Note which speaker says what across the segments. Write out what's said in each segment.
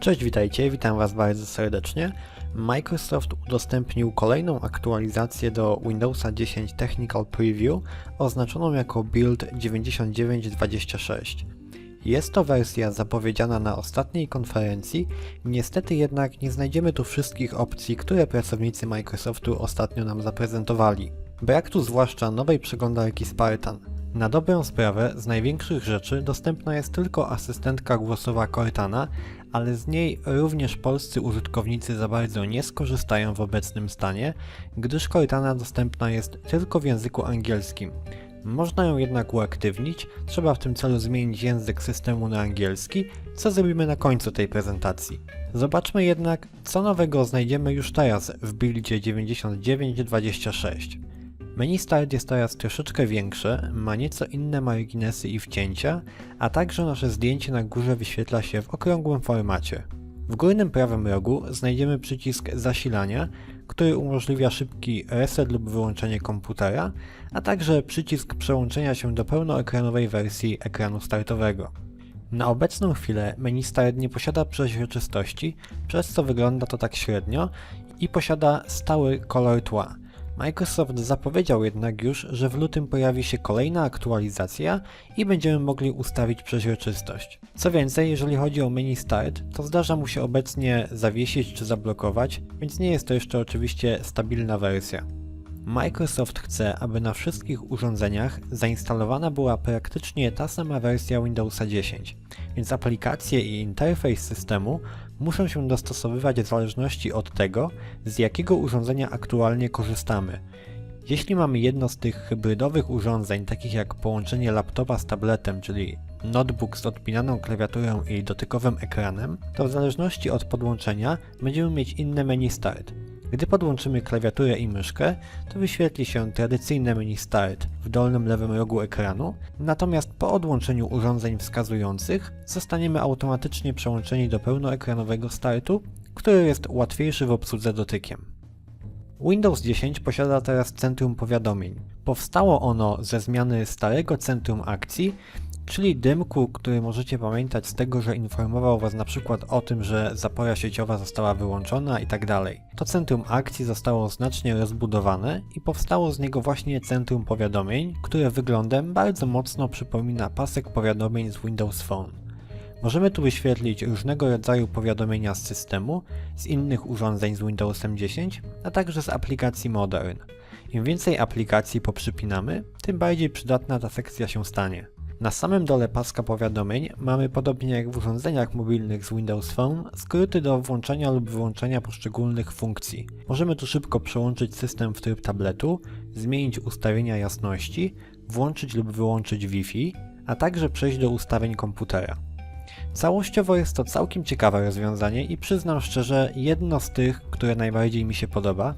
Speaker 1: Cześć, witajcie, witam Was bardzo serdecznie. Microsoft udostępnił kolejną aktualizację do Windowsa 10 Technical Preview oznaczoną jako Build 9926. Jest to wersja zapowiedziana na ostatniej konferencji, niestety jednak nie znajdziemy tu wszystkich opcji, które pracownicy Microsoftu ostatnio nam zaprezentowali. Brak tu zwłaszcza nowej przeglądarki Spartan. Na dobrą sprawę, z największych rzeczy dostępna jest tylko asystentka głosowa Cortana, ale z niej również polscy użytkownicy za bardzo nie skorzystają w obecnym stanie, gdyż Cortana dostępna jest tylko w języku angielskim. Można ją jednak uaktywnić, trzeba w tym celu zmienić język systemu na angielski, co zrobimy na końcu tej prezentacji. Zobaczmy jednak, co nowego znajdziemy już teraz w buildzie 9926. Menu Start jest teraz troszeczkę większe, ma nieco inne marginesy i wcięcia, a także nasze zdjęcie na górze wyświetla się w okrągłym formacie. W górnym prawym rogu znajdziemy przycisk zasilania, który umożliwia szybki reset lub wyłączenie komputera, a także przycisk przełączenia się do pełnoekranowej wersji ekranu startowego. Na obecną chwilę menu Start nie posiada przeźroczystości, przez co wygląda to tak średnio i posiada stały kolor tła. Microsoft zapowiedział jednak już, że w lutym pojawi się kolejna aktualizacja i będziemy mogli ustawić przeźroczystość. Co więcej, jeżeli chodzi o menu Start, to zdarza mu się obecnie zawiesić czy zablokować, więc nie jest to jeszcze oczywiście stabilna wersja. Microsoft chce, aby na wszystkich urządzeniach zainstalowana była praktycznie ta sama wersja Windowsa 10, więc aplikacje i interfejs systemu muszą się dostosowywać w zależności od tego, z jakiego urządzenia aktualnie korzystamy. Jeśli mamy jedno z tych hybrydowych urządzeń, takich jak połączenie laptopa z tabletem, czyli notebook z odpinaną klawiaturą i dotykowym ekranem, to w zależności od podłączenia będziemy mieć inne menu Start. Gdy podłączymy klawiaturę i myszkę, to wyświetli się tradycyjne menu Start w dolnym lewym rogu ekranu, natomiast po odłączeniu urządzeń wskazujących zostaniemy automatycznie przełączeni do pełnoekranowego startu, który jest łatwiejszy w obsłudze dotykiem. Windows 10 posiada teraz centrum powiadomień. Powstało ono ze zmiany starego centrum akcji, czyli dymku, który możecie pamiętać z tego, że informował Was na przykład o tym, że zapora sieciowa została wyłączona i tak dalej. To centrum akcji zostało znacznie rozbudowane i powstało z niego właśnie centrum powiadomień, które wyglądem bardzo mocno przypomina pasek powiadomień z Windows Phone. Możemy tu wyświetlić różnego rodzaju powiadomienia z systemu, z innych urządzeń z Windowsem 10, a także z aplikacji Modern. Im więcej aplikacji poprzypinamy, tym bardziej przydatna ta sekcja się stanie. Na samym dole paska powiadomień mamy, podobnie jak w urządzeniach mobilnych z Windows Phone, skróty do włączania lub wyłączania poszczególnych funkcji. Możemy tu szybko przełączyć system w tryb tabletu, zmienić ustawienia jasności, włączyć lub wyłączyć Wi-Fi, a także przejść do ustawień komputera. Całościowo jest to całkiem ciekawe rozwiązanie i przyznam szczerze, jedno z tych, które najbardziej mi się podoba.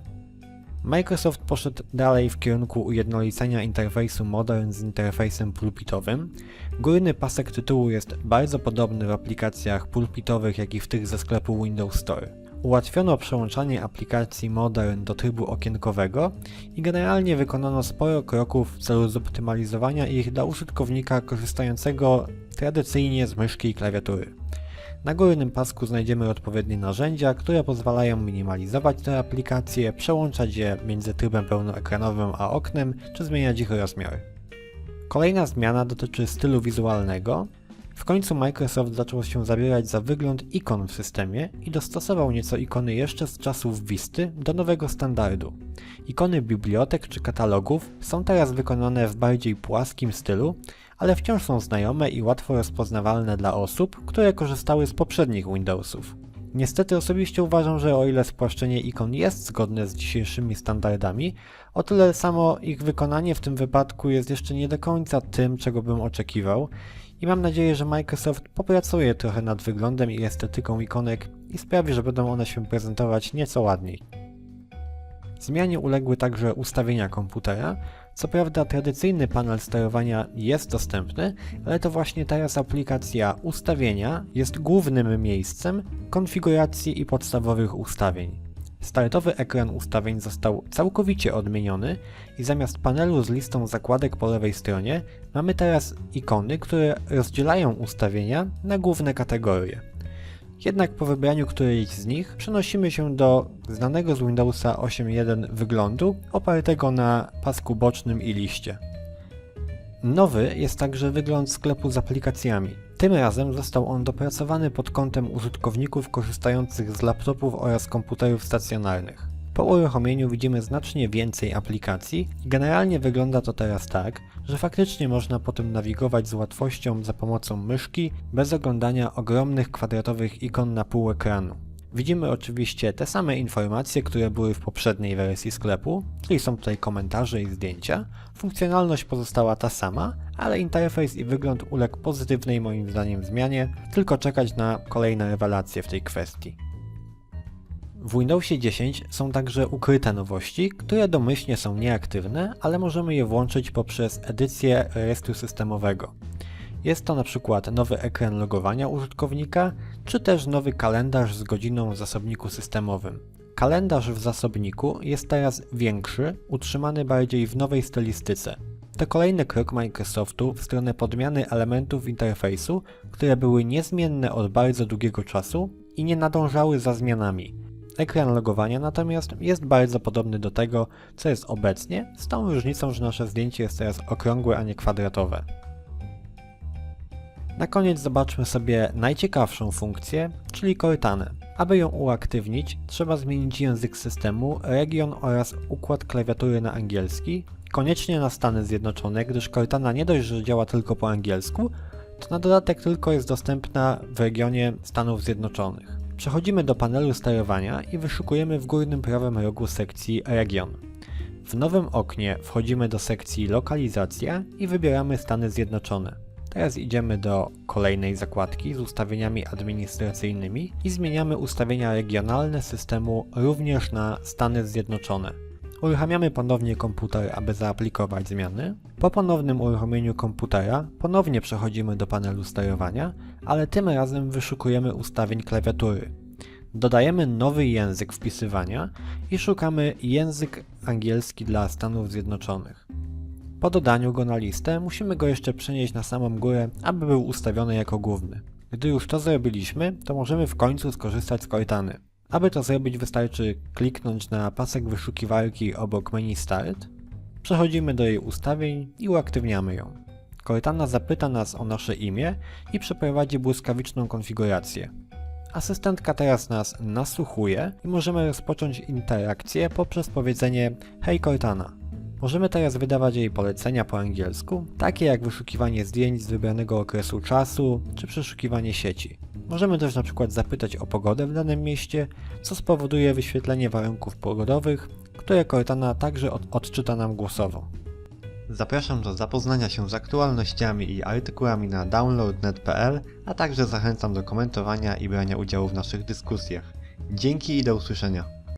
Speaker 1: Microsoft poszedł dalej w kierunku ujednolicenia interfejsu Modern z interfejsem pulpitowym. Górny pasek tytułu jest bardzo podobny w aplikacjach pulpitowych, jak i w tych ze sklepu Windows Store. Ułatwiono przełączanie aplikacji Modern do trybu okienkowego i generalnie wykonano sporo kroków w celu zoptymalizowania ich dla użytkownika korzystającego tradycyjnie z myszki i klawiatury. Na górnym pasku znajdziemy odpowiednie narzędzia, które pozwalają minimalizować te aplikacje, przełączać je między trybem pełnoekranowym a oknem, czy zmieniać ich rozmiar. Kolejna zmiana dotyczy stylu wizualnego. W końcu Microsoft zaczął się zabierać za wygląd ikon w systemie i dostosował nieco ikony jeszcze z czasów Visty do nowego standardu. Ikony bibliotek czy katalogów są teraz wykonane w bardziej płaskim stylu, ale wciąż są znajome i łatwo rozpoznawalne dla osób, które korzystały z poprzednich Windowsów. Niestety osobiście uważam, że o ile spłaszczenie ikon jest zgodne z dzisiejszymi standardami, o tyle samo ich wykonanie w tym wypadku jest jeszcze nie do końca tym, czego bym oczekiwał i mam nadzieję, że Microsoft popracuje trochę nad wyglądem i estetyką ikonek i sprawi, że będą one się prezentować nieco ładniej. Zmianie uległy także ustawienia komputera. Co prawda tradycyjny panel sterowania jest dostępny, ale to właśnie teraz aplikacja ustawienia jest głównym miejscem konfiguracji i podstawowych ustawień. Startowy ekran ustawień został całkowicie odmieniony i zamiast panelu z listą zakładek po lewej stronie mamy teraz ikony, które rozdzielają ustawienia na główne kategorie. Jednak po wybraniu którejś z nich przenosimy się do znanego z Windowsa 8.1 wyglądu opartego na pasku bocznym i liście. Nowy jest także wygląd sklepu z aplikacjami. Tym razem został on dopracowany pod kątem użytkowników korzystających z laptopów oraz komputerów stacjonarnych. Po uruchomieniu widzimy znacznie więcej aplikacji i generalnie wygląda to teraz tak, że faktycznie można po tym nawigować z łatwością za pomocą myszki, bez oglądania ogromnych kwadratowych ikon na pół ekranu. Widzimy oczywiście te same informacje, które były w poprzedniej wersji sklepu, czyli są tutaj komentarze i zdjęcia. Funkcjonalność pozostała ta sama, ale interfejs i wygląd uległ pozytywnej moim zdaniem zmianie, tylko czekać na kolejne rewelacje w tej kwestii. W Windowsie 10 są także ukryte nowości, które domyślnie są nieaktywne, ale możemy je włączyć poprzez edycję rejestru systemowego. Jest to na przykład nowy ekran logowania użytkownika, czy też nowy kalendarz z godziną w zasobniku systemowym. Kalendarz w zasobniku jest teraz większy, utrzymany bardziej w nowej stylistyce. To kolejny krok Microsoftu w stronę podmiany elementów interfejsu, które były niezmienne od bardzo długiego czasu i nie nadążały za zmianami. Ekran logowania natomiast jest bardzo podobny do tego, co jest obecnie, z tą różnicą, że nasze zdjęcie jest teraz okrągłe, a nie kwadratowe. Na koniec zobaczmy sobie najciekawszą funkcję, czyli Cortanę. Aby ją uaktywnić, trzeba zmienić język systemu, region oraz układ klawiatury na angielski, koniecznie na Stany Zjednoczone, gdyż Cortana nie dość, że działa tylko po angielsku, to na dodatek tylko jest dostępna w regionie Stanów Zjednoczonych. Przechodzimy do panelu sterowania i wyszukujemy w górnym prawym rogu sekcji Region. W nowym oknie wchodzimy do sekcji Lokalizacja i wybieramy Stany Zjednoczone. Teraz idziemy do kolejnej zakładki z ustawieniami administracyjnymi i zmieniamy ustawienia regionalne systemu również na Stany Zjednoczone. Uruchamiamy ponownie komputer, aby zaaplikować zmiany. Po ponownym uruchomieniu komputera ponownie przechodzimy do panelu sterowania, ale tym razem wyszukujemy ustawień klawiatury. Dodajemy nowy język wpisywania i szukamy język angielski dla Stanów Zjednoczonych. Po dodaniu go na listę musimy go jeszcze przenieść na samą górę, aby był ustawiony jako główny. Gdy już to zrobiliśmy, to możemy w końcu skorzystać z Cortany. Aby to zrobić wystarczy kliknąć na pasek wyszukiwarki obok menu Start, przechodzimy do jej ustawień i uaktywniamy ją. Cortana zapyta nas o nasze imię i przeprowadzi błyskawiczną konfigurację. Asystentka teraz nas nasłuchuje i możemy rozpocząć interakcję poprzez powiedzenie Hej Cortana. Możemy teraz wydawać jej polecenia po angielsku, takie jak wyszukiwanie zdjęć z wybranego okresu czasu, czy przeszukiwanie sieci. Możemy też na przykład zapytać o pogodę w danym mieście, co spowoduje wyświetlenie warunków pogodowych, które Cortana także od odczyta nam głosowo. Zapraszam do zapoznania się z aktualnościami i artykułami na download.net.pl, a także zachęcam do komentowania i brania udziału w naszych dyskusjach. Dzięki i do usłyszenia.